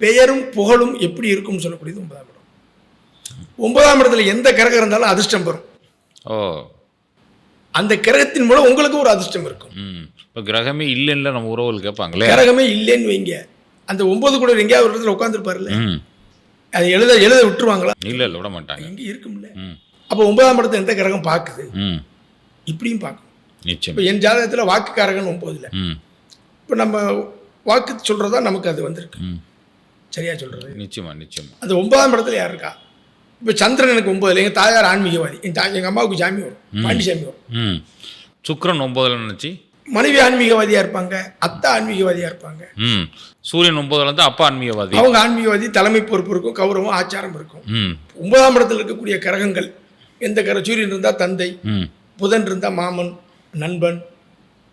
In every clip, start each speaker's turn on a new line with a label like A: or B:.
A: பெயரும் புகழும் எப்படி இருக்கும்னு சொல்லக்கூடியது ஒன்பதாம் இடம். ஒன்பதாம் இடத்துல எந்த கிரகம் இருந்தாலும் அதிர்ஷ்டம் வரும்
B: ஓ.
A: அந்த கிரகத்தின் மூலம் உங்களுக்கு ஒரு அதிர்ஷ்டம் இருக்கும்.
B: இப்போ கிரகமே இல்லைன்னு நம்ம உறவுகள் கேட்பாங்களே?
A: கிரகமே இல்லைன்னு வைங்க. அந்த ஒன்பது கூட எங்கேயாவது ஒரு இடத்துல உட்காந்துருப்பாருல்ல அதை எழுத எழுத விட்டுருவாங்களா?
B: இல்லை இல்லை விட மாட்டாங்க.
A: எங்கே இருக்கும்ல. அப்போ ஒன்பதாம் இடத்தை எந்த கிரகம் பார்க்குது? இப்படியும் பார்க்கும்
B: நிச்சயம்.
A: இப்போ என் ஜாதகத்தில் வாக்குக்காரகன்
B: ம்.
A: இப்போ நம்ம வாக்கு சொல்கிறதா நமக்கு அது வந்திருக்கு.
B: ம்
A: சரியா சொல்கிறது
B: நிச்சயமா நிச்சயமா.
A: அந்த ஒன்பதாம் இடத்துல யார் இருக்கா? இப்போ சந்திரன் எனக்கு ஒன்பதுல எங்கள் தாயார் ஆன்மீகவாதி. என் எங்கள் அம்மாவுக்கு சாமி வரும் பாண்டி சாமி வரும்.
B: ம். சுக்கிரன் ஒன்பதுல நினச்சி?
A: மனைவி ஆன்மீகவாதியாக இருப்பாங்க அத்தை ஆன்மீகவாதியாக இருப்பாங்க.
B: ம். சூரியன் ஒன்பதுல இருந்து அப்பா ஆன்மீகவாதி.
A: அவங்க ஆன்மீகவாதி தலைமை பொறுப்பு இருக்கும் கௌரவம் ஆச்சாரம் இருக்கும்.
B: ம்.
A: ஒன்பதாம் இடத்துல இருக்கக்கூடிய கிரகங்கள் எந்த கிரக சூரியன் இருந்தால் தந்தை புதன் இருந்தால் மாமன் நண்பன்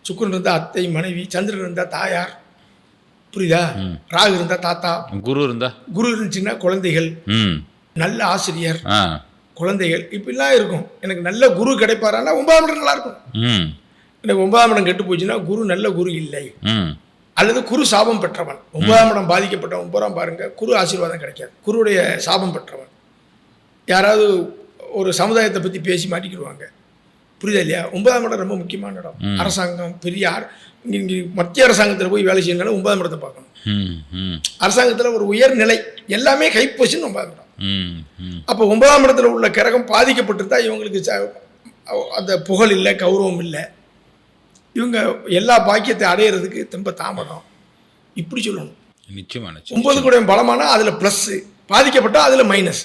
A: சுக்கிரன் இருந்தால் அத்தை மனைவி சந்திரன் இருந்தால் தாயார் புரியுதா? ராகு இருந்தால் தாத்தா
B: குரு இருந்தா?
A: குரு இருந்துச்சுன்னா குழந்தைகள் நல்ல ஆசிரியர் குழந்தைகள் இப்படிலாம் இருக்கும். எனக்கு நல்ல குரு கிடைப்பாரான்னா ஒன்பதாம் இடம் நல்லா இருக்கும்
B: ம்.
A: எனக்கு ஒன்பதாம் இடம் கெட்டு போச்சுன்னா குரு நல்ல குரு இல்லை.
B: ம்.
A: அல்லது குரு சாபம் பெற்றவன். ஒன்பதாம் இடம் பாதிக்கப்பட்டவன் ஒன்பதாம் பாருங்க குரு ஆசீர்வாதம் கிடைக்காது. குருவுடைய சாபம் பெற்றவன். யாராவது ஒரு சமுதாயத்தை பற்றி பேசி மாட்டிக்கிடுவாங்க. புரியுதா இல்லையா? ஒன்பதாம் இடம் ரொம்ப முக்கியமான இடம். அரசாங்கம் பெரிய இங்கே மத்திய அரசாங்கத்தில் போய் வேலை செய்யணும்னாலும் ஒன்பதாம் இடத்தை பார்க்கணும். அரசாங்கத்தில் ஒரு உயர் நிலை எல்லாமே கை பொசிஷன் ஒன்பதாம் இடம். அப்போ ஒன்பதாம் இடத்துல உள்ள கிரகம் பாதிக்கப்பட்டிருந்தா இவங்களுக்கு அந்த புகழ் இல்லை கௌரவம் இல்லை. இவங்க எல்லா பாக்கியத்தை அடையிறதுக்கு ரொம்ப தாமதம். இப்படி சொல்லணும்.
B: நிச்சயமா நிச்சயம்.
A: ஒன்பது கூட பலமானா அதில் ப்ளஸ்ஸு பாதிக்கப்பட்டால் அதில் மைனஸ்